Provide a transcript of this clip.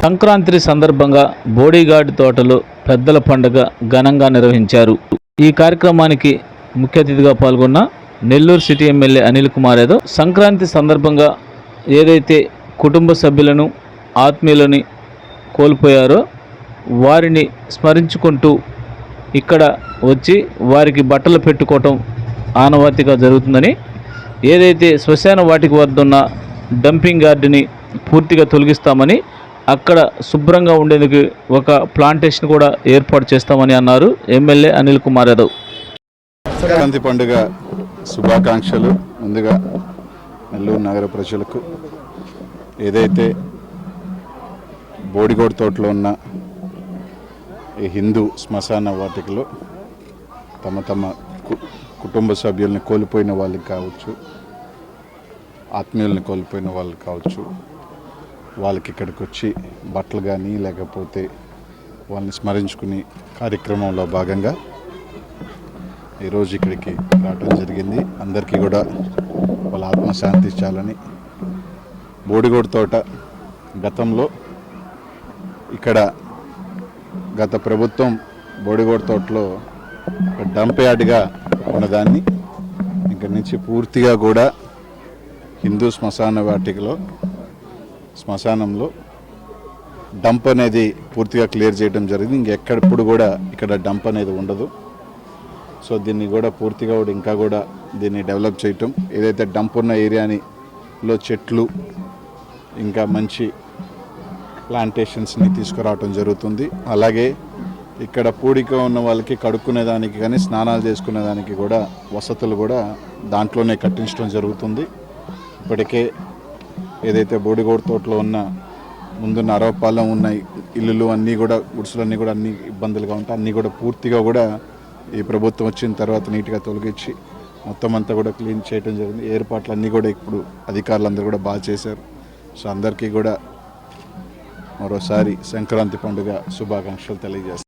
సంక్రాంతి సందర్భంగా బోడీగార్డ్ తోటలో పెద్దల పండుగ ఘనంగా నిర్వహించారు. ఈ కార్యక్రమానికి ముఖ్య అతిథిగా పాల్గొన్న నెల్లూరు సిటీ ఎమ్మెల్యే అనిల్ కుమార్ యాదవ్ సంక్రాంతి సందర్భంగా ఏదైతే కుటుంబ సభ్యులను ఆత్మీయులని కోల్పోయారో వారిని స్మరించుకుంటూ ఇక్కడ వచ్చి వారికి బట్టలు పెట్టుకోవటం ఆనవాతిగా జరుగుతుందని ఏదైతే శ్మశాన వాటికి వద్ద ఉన్న డంపింగ్ యార్డుని పూర్తిగా తొలగిస్తామని అక్కడ శుభ్రంగా ఉండేందుకు ఒక ప్లాంటేషన్ కూడా ఏర్పాటు చేస్తామని అన్నారు ఎమ్మెల్యే అనిల్ కుమార్ యాదవ్. సంక్రాంతి పండుగ శుభాకాంక్షలు ముందుగా నెల్లూరు నగర ప్రజలకు. ఏదైతే బోడిగోడ్ తోటలో ఉన్న ఈ హిందూ శ్మశాన వాటికలో తమ తమ కు- కుటుంబ సభ్యుల్ని కోల్పోయిన వాళ్ళకి కావచ్చు ఆత్మీయుల్ని కోల్పోయిన వాళ్ళకి కావచ్చు వాళ్ళకి ఇక్కడికి వచ్చి బట్టలు కానీ లేకపోతే వాళ్ళని స్మరించుకునే కార్యక్రమంలో భాగంగా ఈరోజు ఇక్కడికి రావడం జరిగింది. అందరికీ కూడా వాళ్ళ ఆత్మశాంతి ఇచ్చాలని బోడిగోడు తోట గతంలో ఇక్కడ గత ప్రభుత్వం బోడిగోడు తోటలో ఒక డంప్ యార్డ్గా ఉన్నదాన్ని ఇక్కడి నుంచి పూర్తిగా కూడా హిందూ శ్మశాన వాటికలో శ్మశానంలో. డంప్ అనేది పూర్తిగా క్లియర్ చేయడం జరిగింది. ఇంకెక్కడప్పుడు కూడా ఇక్కడ డంప్ అనేది ఉండదు. సో దీన్ని కూడా పూర్తిగా కూడా ఇంకా కూడా దీన్ని డెవలప్ చేయటం. ఏదైతే డంప్ ఉన్న ఏరియాని లో చెట్లు ఇంకా మంచి ప్లాంటేషన్స్ని తీసుకురావటం జరుగుతుంది. అలాగే ఇక్కడ పూడిక ఉన్న వాళ్ళకి కడుక్కునే దానికి కానీ స్నానాలు చేసుకునేదానికి కూడా వసతులు కూడా దాంట్లోనే కట్టించడం జరుగుతుంది. ఇప్పటికే ఏదైతే బోడిగోడు తోటలో ఉన్న ముందున్న అరవపాలెం ఉన్న ఇల్లులు అన్నీ కూడా గుడ్సులన్నీ కూడా అన్ని ఇబ్బందులుగా ఉంటాయి. అన్నీ కూడా పూర్తిగా కూడా ఈ ప్రభుత్వం వచ్చిన తర్వాత నీట్గా తొలగించి మొత్తం అంతా కూడా క్లీన్ చేయడం జరిగింది. ఏర్పాట్లు అన్నీ కూడా ఇప్పుడు అధికారులందరూ కూడా బాగా చేశారు. సో అందరికీ కూడా మరోసారి సంక్రాంతి పండుగ శుభాకాంక్షలు తెలియజేస్తారు